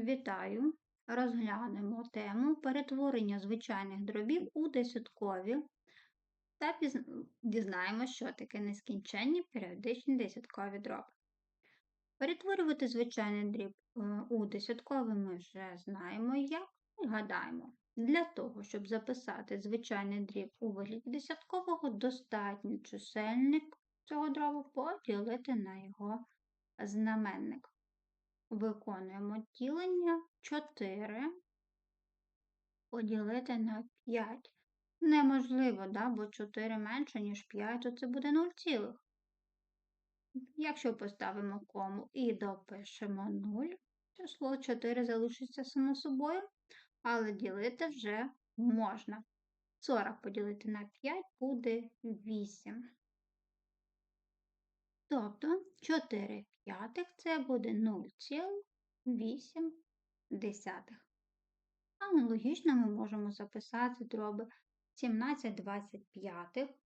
Вітаю! Розглянемо тему перетворення звичайних дробів у десяткові та пізн- дізнаємося, що таке нескінченні періодичні десяткові дроби. Перетворювати звичайний дріб е, у десятковий ми вже знаємо як. і Гадаємо, для того, щоб записати звичайний дріб у вигляді десяткового, достатньо чисельник цього дробу поділити на його знаменник. Виконуємо ділення 4 поділити на 5. Неможливо, да? бо 4 менше, ніж 5, то це буде 0 цілих. Якщо поставимо кому і допишемо 0, число 4 залишиться само собою, але ділити вже можна. 40 поділити на 5 буде 8. Тобто 4 п'ятих це буде 0,8. Аналогічно ми можемо записати дроби 17 25.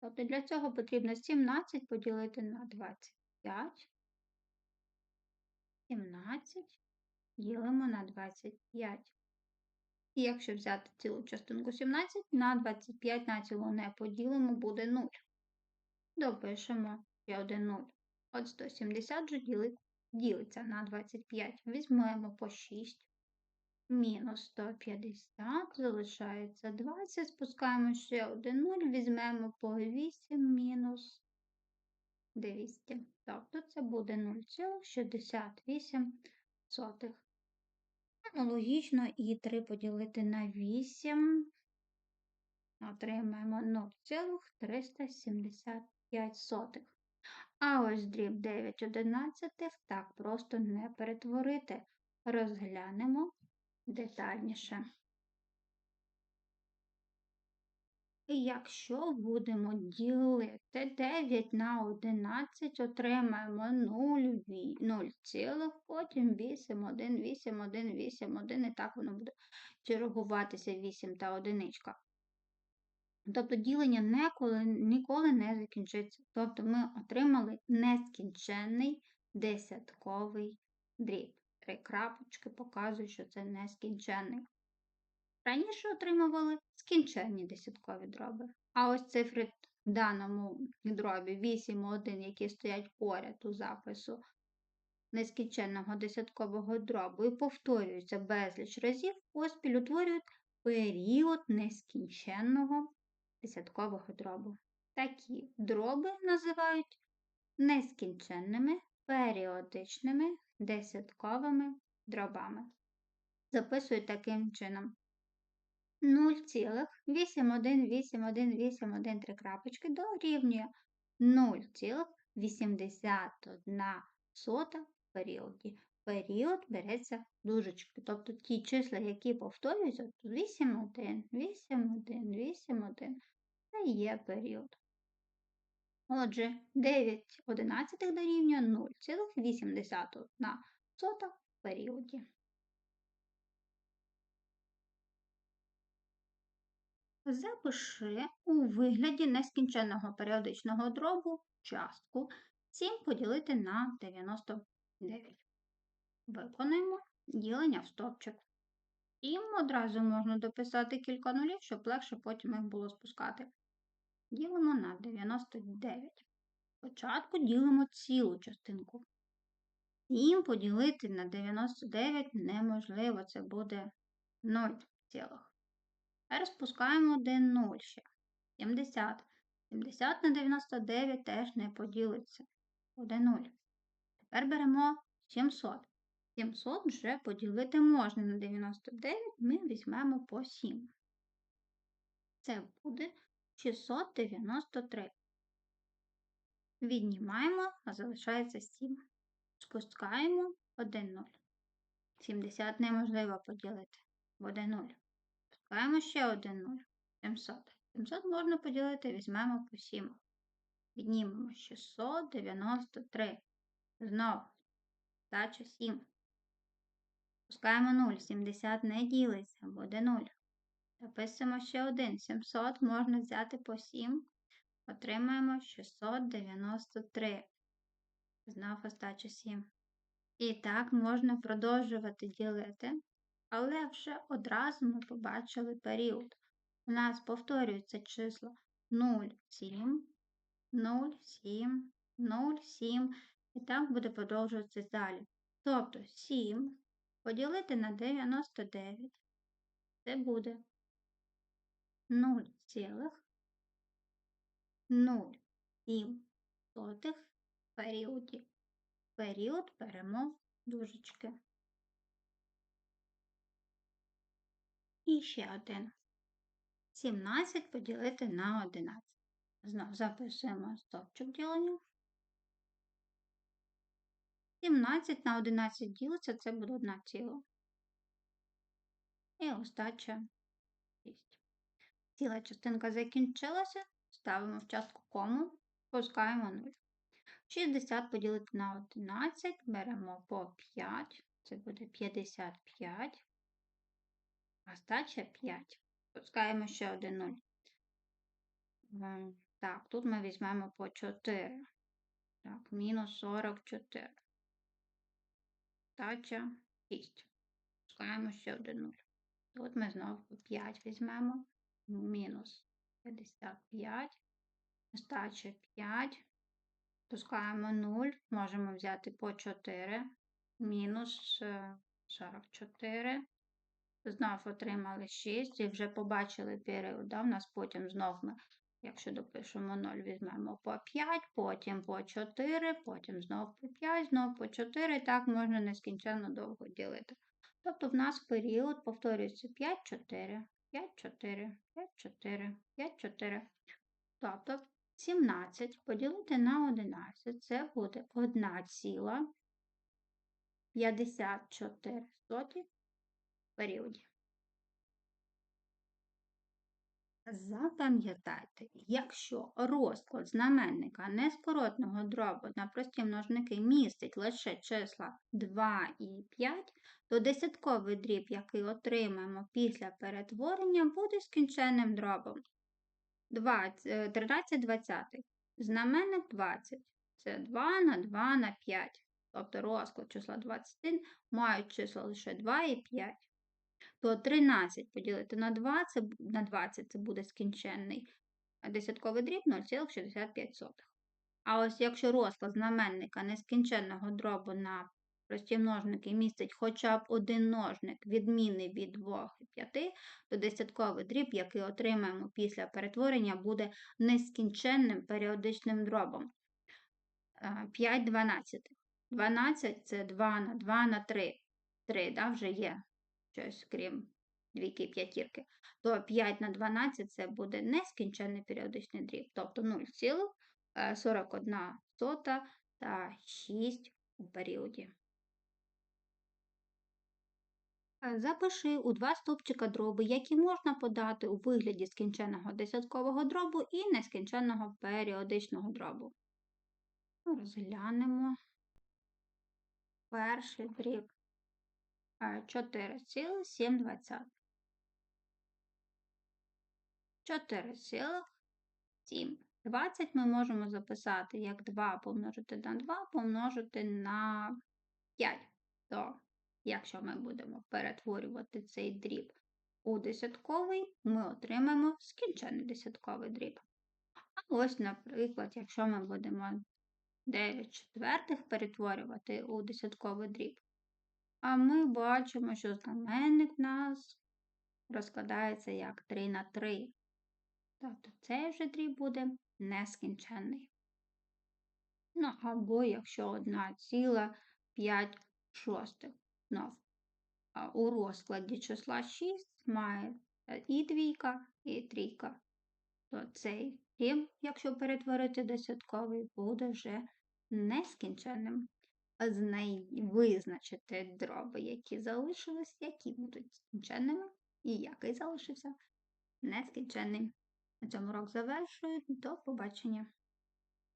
Тобто для цього потрібно 17 поділити на 25. 17 ділимо на 25. І якщо взяти цілу частинку 17, на 25 на цілу не поділимо, буде 0. Допишемо ще один 0. От 170 же ділить, ділиться на 25. Візьмемо по 6. Мінус 150, залишається 20. Спускаємо ще один 0, візьмемо по 8 мінус 200. Тобто це буде 0,68. Аналогічно і 3 поділити на 8. Отримаємо 0,375. А ось дріб 9 одинадцятих так просто не перетворити. Розглянемо детальніше. І якщо будемо ділити 9 на 11, отримаємо 0, 0 цілих, потім 8, 1, 8, 1, 8, 1, і так воно буде чергуватися 8 та одиничка. Тобто ділення ніколи, ніколи не закінчиться. Тобто ми отримали нескінченний десятковий дріб. Три крапочки показують, що це нескінченний. Раніше отримували скінченні десяткові дроби. А ось цифри в даному дробі 8, 1, які стоять поряд у запису нескінченного десяткового дробу і повторюються безліч разів, поспіль утворюють період нескінченного десяткового дробу. Такі дроби називають нескінченними періодичними десятковими дробами. Записують таким чином 0,818181 три крапочки дорівнює 0,81 сота періоді. Період береться дужечки, тобто ті числа, які повторюються, 8, 1, 8, 1, 8, 1, це є період. Отже, 9 одинадцятих дорівнює 0,81 сота в періоді. Запиши у вигляді нескінченного періодичного дробу частку 7 поділити на 99. Виконуємо ділення в стопчик. І одразу можна дописати кілька нулів, щоб легше потім їх було спускати. Ділимо на 99. Спочатку ділимо цілу частинку. 7 поділити на 99 неможливо, це буде 0 цілих. Тепер спускаємо 1 0 ще. 70. 70 на 99 теж не поділиться. Буде 0. Тепер беремо 700. 700 вже поділити можна на 99, ми візьмемо по 7. Це буде 693. Віднімаємо, а залишається 7. Спускаємо 1 0. 70 неможливо поділити. Буде 0. Спускаємо ще 1 0. 700. 700 можна поділити, візьмемо по 7. Віднімемо 693. Знову. Стача 7. Спускаємо 0. 70 не ділиться, буде 0. Записуємо ще 1. 700 можна взяти по 7. Отримаємо 693. Знову остача 7. І так можна продовжувати ділити, але вже одразу ми побачили період. У нас повторюються числа 0, 7, 0, 7, 0, 7. І так буде продовжуватися далі. Тобто 7 поділити на 99. Це буде 0,07 періодів. Період беремо дужечки. І ще один. 17 поділити на 11. Знов записуємо стовпчик ділення. 17 на 11 ділиться, це буде 1 ціла. І остача 6. Ціла частинка закінчилася, ставимо в частку кому, пускаємо 0. 60 поділити на 11, беремо по 5, це буде 55. Остача 5. Пускаємо ще один 0. Так, тут ми візьмемо по 4. Так, мінус 44. Остача 6. Пускаємо ще один 0. Тут ми знову 5 візьмемо. Мінус 55. Остача 5. Пускаємо 0, можемо взяти по 4, мінус 44. Е, знов отримали 6 і вже побачили період. Да? У нас потім знов ми, якщо допишемо 0, візьмемо по 5, потім по 4, потім знов по 5, знов по 4, і так можна нескінченно довго ділити. Тобто в нас період повторюється 5, 4, 5, 4, 5, 4, 5, 4. Тобто 17 поділити на 11 це буде 1 ціла 54 періодів. Запам'ятайте, якщо розклад знаменника нескоротного дробу на прості множники містить лише числа 2 і 5, то десятковий дріб, який отримаємо після перетворення, буде скінченним дробом. 20, 13 двадцятих. Знаменник 20. Це 2 на 2 на 5. Тобто розклад числа 21 мають числа лише 2 і 5. То 13 поділити на 2 це, на 20 це буде скінченний десятковий дріб 0,65. А ось якщо розклад знаменника нескінченного дробу на прості множники містить хоча б один множник, відмінний від 2 і 5, то десятковий дріб, який отримаємо після перетворення, буде нескінченним періодичним дробом. 5 12. 12 це 2 на 2 на 3. 3 да, вже є щось, крім двійки п'ятірки. То 5 на 12 це буде нескінченний періодичний дріб, тобто 0,41 сота та 6 у періоді. Е, запиши у два стовпчика дроби, які можна подати у вигляді скінченого десяткового дробу і нескінченного періодичного дробу. Розглянемо перший дріб 4,7. 4,7. 20 ми можемо записати як 2 помножити на 2 помножити на 5. То Якщо ми будемо перетворювати цей дріб у десятковий, ми отримаємо скінчений десятковий дріб. А ось, наприклад, якщо ми будемо 9 четвертих перетворювати у десятковий дріб, а ми бачимо, що знаменник в нас розкладається як 3 на 3. Тобто цей вже дріб буде нескінченний. Ну, або якщо 1,5 шостих знов. У розкладі числа 6 має і двійка, і трійка. То цей рім, якщо перетворити десятковий, буде вже нескінченним. Визначити дроби, які залишились, які будуть скінченними, і який залишився нескінченним. На цьому урок завершую. До побачення!